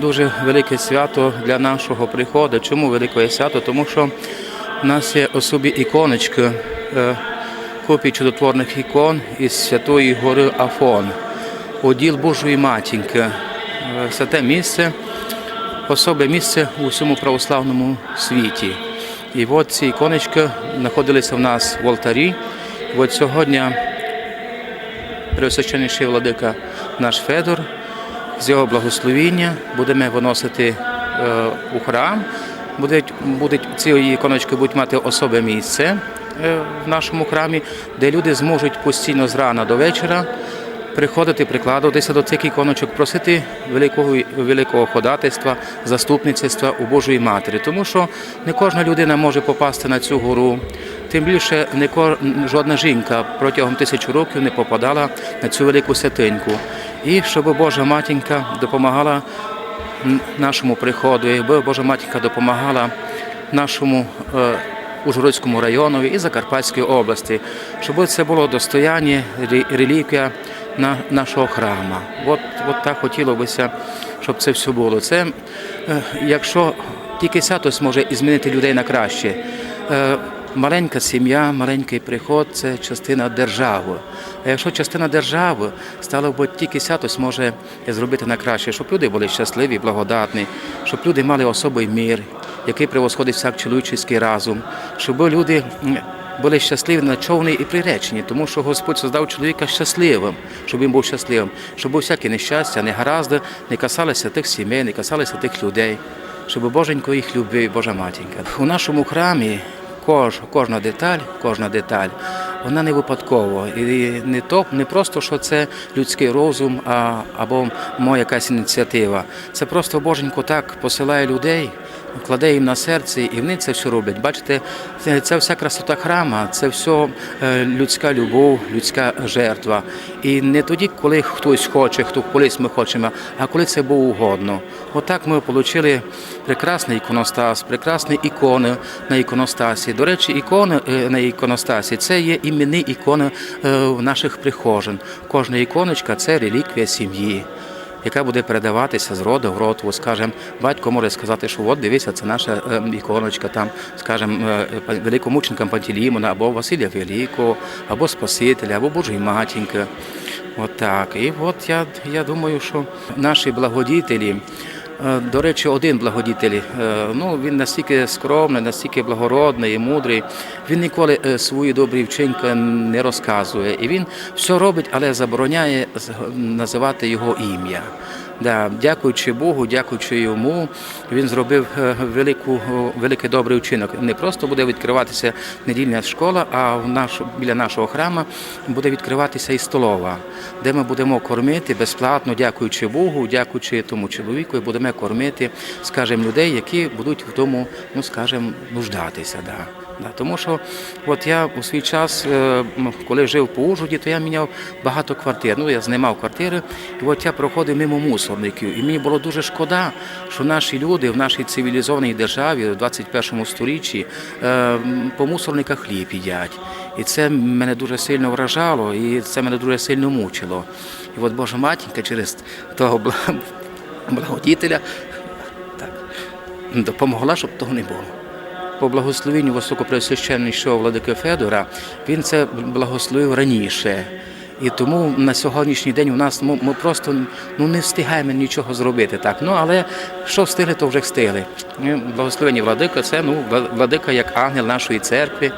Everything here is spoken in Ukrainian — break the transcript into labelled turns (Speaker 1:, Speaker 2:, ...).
Speaker 1: дуже велике свято для нашого приходу. Чому велике свято? Тому що в нас є особі іконочки, е, копії чудотворних ікон із Святої Гори Афон, уділ Божої Матінки. Е, Святе місце, особе місце у всьому православному світі. І от ці іконочки знаходилися в нас в алтарі. І от сьогодні Преосвященніший владика наш Федор з його благословіння будемо виносити е, у храм. Будуть, будуть, ці іконочки будуть мати особе місце е, в нашому храмі, де люди зможуть постійно з рана до вечора приходити, прикладуватися до цих іконочок, просити великого, великого ходатайства, заступництва у Божої Матері. Тому що не кожна людина може попасти на цю гору. Тим більше не ко- жодна жінка протягом тисячу років не попадала на цю велику святиньку. І щоб Божа матінка допомагала нашому приходу, якби Божа матінка допомагала нашому е, Ужгородському районові і Закарпатській області, щоб це було достояння, реліквія на нашого храма. От, от так хотілося б, щоб це все було. Це, е, якщо тільки свято зможе змінити людей на краще. Маленька сім'я, маленький приход це частина держави. А якщо частина держави, стало б тільки свято зможе зробити на краще, щоб люди були щасливі, благодатні, щоб люди мали особий мір, який превосходить всяк чоловічий разум, щоб люди були щасливі, начовні і приречені, тому що Господь создав чоловіка щасливим, щоб він був щасливим, щоб всякі нещастя, негаразди не касалися тих сімей, не касалися тих людей, щоб Боженько їх любив, Божа матінка. У нашому храмі кож, кожна деталь, кожна деталь, вона не випадкова. І не то не просто, що це людський розум а, або моя якась ініціатива. Це просто Боженько так посилає людей, кладе їм на серце, і вони це все роблять. Бачите, це, вся красота храма, це все е, людська любов, людська жертва. І не тоді, коли хтось хоче, хто колись ми хочемо, а коли це було угодно. Отак ми отримали прекрасний іконостас, прекрасні ікони на іконостасі. До речі, ікони е, на іконостасі це є іменні ікони е, наших прихожан. Кожна іконочка це реліквія сім'ї. Яка буде передаватися з роду в рот, скажемо, скажем, батько може сказати, що от дивися, це наша е, іконочка, там, скажем, великомучникам Пантілімона або Василя Великого, або Спасителя, або Божої матінки. От так. І от я, я думаю, що наші благодітелі. Е, До речі, один благодітель, е, ну він настільки скромний, настільки благородний і мудрий. Він ніколи е, свої добрі вчинки не розказує. І він все робить, але забороняє називати його ім'я. Да, дякуючи Богу, дякуючи йому, він зробив е, велику, о, великий добрий вчинок. Не просто буде відкриватися недільна школа, а в наш, біля нашого храму буде відкриватися і столова, де ми будемо кормити безплатно, дякуючи Богу, дякуючи тому чоловіку, і будемо кормити, скажімо, людей, які будуть в тому, ну скажімо, нуждатися. Да. Тому що от я у свій час, е, коли жив по Ужгороді, то я міняв багато квартир. Ну, я знімав квартири, і от я проходив мимо мусорників. І мені було дуже шкода, що наші люди в нашій цивілізованій державі, в 21 сторіччі, е, по мусорниках хліб їдять. І це мене дуже сильно вражало, і це мене дуже сильно мучило. І от Божа матінка через того благодітеля так, допомогла, щоб того не було по благословенню Високопреосвященнішого владики Федора, він це благословив раніше. І тому на сьогоднішній день у нас ми, ми просто ну, не встигаємо нічого зробити. Так. Ну, але що встигли, то вже встигли. Благословені владика це ну, владика як ангел нашої церкви.